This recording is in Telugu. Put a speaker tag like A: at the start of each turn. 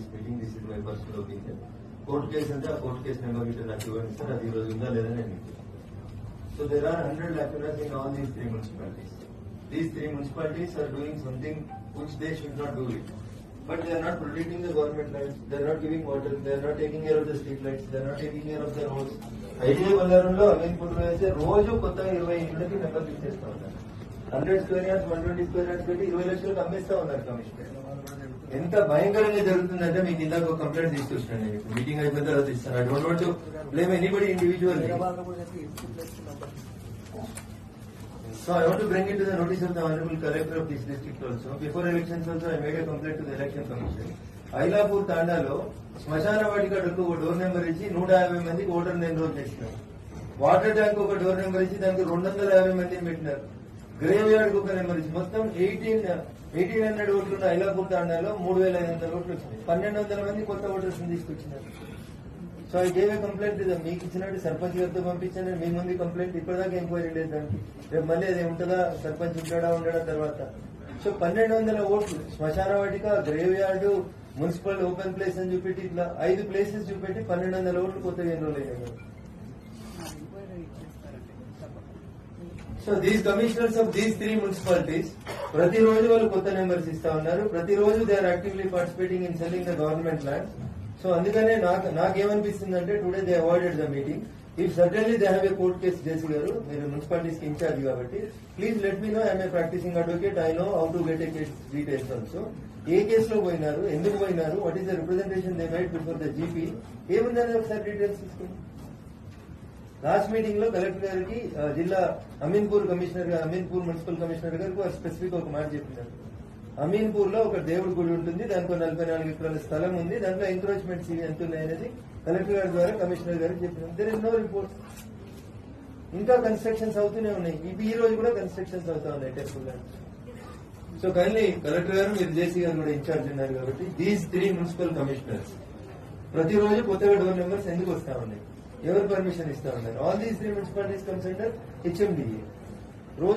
A: ఇప్పుడు ఒపీనియన్ కోర్టు కేసు అంటే ఆ కోర్టు కేసు నెంబర్ ఇటు నాకు ఇవ్వండి సార్ అది ఈ రోజు ఉందా లేదా నేను so there are hundred lacunas in all these three municipalities these three municipalities are doing something which they should not do it. But they are not protecting the government lands, they are not giving water, they are not taking care of the street lights, they are not taking care of the roads. ఐడియా బజారులో అమీన్పూర్లో అయితే రోజు కొత్తగా ఇరవై ఇంటికి నెంబర్ ఇచ్చేస్తా ఉన్నారు hundred square yards one twenty square yards పెట్టి ఇరవై లక్షలకు అమ్మేస్తా ఉన్నారు కమిషనర్ ఎంత భయంకరంగా జరుగుతుందంటే మీకు ఇందాక ఒక కంప్లైంట్ తీసుకొచ్చాను నేను. ఇప్పుడు మీటింగ్ అయిపోయిన తర్వాత ఇస్తాను. I don't want to blame anybody individual So I want to bring it to the notice of the honorable collector of this district also. Before elections also, I made a complaint to the election commission. Ailapur తాండాలో శ్మశాన వాటికడకు ఒక డోర్ నెంబర్ ఇచ్చి నూట యాభై మందికి ఓటర్ని ఎన్రోల్ చేసినారు వాటర్ ట్యాంక్ ఒక డోర్ నెంబర్ ఇచ్చి దానికి రెండు వందల యాభై మందిని పెట్టినారు. గ్రేవ్ యార్డ్ ఒక నెంబర్ మొత్తం ఎయిటీన్ ఎయిటీన్ హండ్రెడ్ ఓట్లు ఉన్న ఐలాపూర్ తాండాలో మూడు వేల ఐదు వందల ఓట్లు వచ్చినాయి. పన్నెండు వందల మంది కొత్త ఓటర్స్ తీసుకొచ్చినారు. So I gave a complaint ఇది. మీకు ఇచ్చినట్టు సర్పంచ్ గారితో పంపించాను మీ ముందు కంప్లైంట్ ఇప్పటిదాకా ఎంక్వైరీ లేదు దానికి రేపు మళ్ళీ అది ఉంటుందా? సర్పంచ్ ఉంటాడా? ఉండడా? తర్వాత. సో పన్నెండు వందల ఓట్లు శ్మశాన వాటిక graveyard municipal open place అని చూపెట్టి ఇట్లా ఐదు ప్లేసెస్ చూపెట్టి పన్నెండు వందల ఓట్లు కొత్తగా ఎన్రోల్ అయ్యాయి so these commissioners of these three municipalities ప్రతిరోజు వాళ్ళు కొత్త నెంబర్స్ ఇస్తా ఉన్నారు. ప్రతిరోజు they are actively participating in selling the government land so అందుకనే నాకు నాకేమనిపిస్తుంది అంటే today they avoided the meeting if certainly they have a court case చేసి గారు మీరు మున్సిపాలిటీస్కి ఇన్ఛార్జ్ కాబట్టి please let me know I'm a practising advocate I know how to get a case details also a కేసులో పోయినారు ఎందుకు పోయినారు what is the representation they might before the GP ఏముందని ఒకసారి డీటెయిల్స్ తీసుకోండి లాస్ట్ మీటింగ్లో కలెక్టర్ గారికి జిల్లా Ameenpur commissioner Ameenpur municipal commissioner గారికి ఒక స్పెసిఫిక్ ఒక మాట చెప్పినారు. అమీన్పూర్లో ఒక దేవుడి గుడి ఉంటుంది దాంట్లో నలభై నాలుగు ఎకరాల స్థలం ఉంది దాంట్లో ఎంక్రోచ్మెంట్స్ ఎంత ఉన్నాయనేది కలెక్టర్ గారి ద్వారా కమిషనర్ గారికి చెప్పినారు. దెర్ ఇస్ నో రిపోర్ట్ ఇంకా కన్స్ట్రక్షన్స్ అవుతూనే ఉన్నాయి. ఇవి ఈ రోజు కూడా కన్స్ట్రక్షన్స్ అవుతా ఉన్నాయి టెంపుల్ సో కైండ్లీ కలెక్టర్ గారు మీరు జేసీ గారు కూడా ఇన్ఛార్జ్ ఉన్నారు కాబట్టి దీస్ త్రీ మున్సిపల్ కమిషనర్స్ ప్రతిరోజు కొత్తగా డోర్ నెంబర్స్ ఎందుకు వస్తా ఉన్నాయి? ఎవరు పర్మిషన్ ఇస్తా ఉన్నారు all these three municipalities consulter under HMDA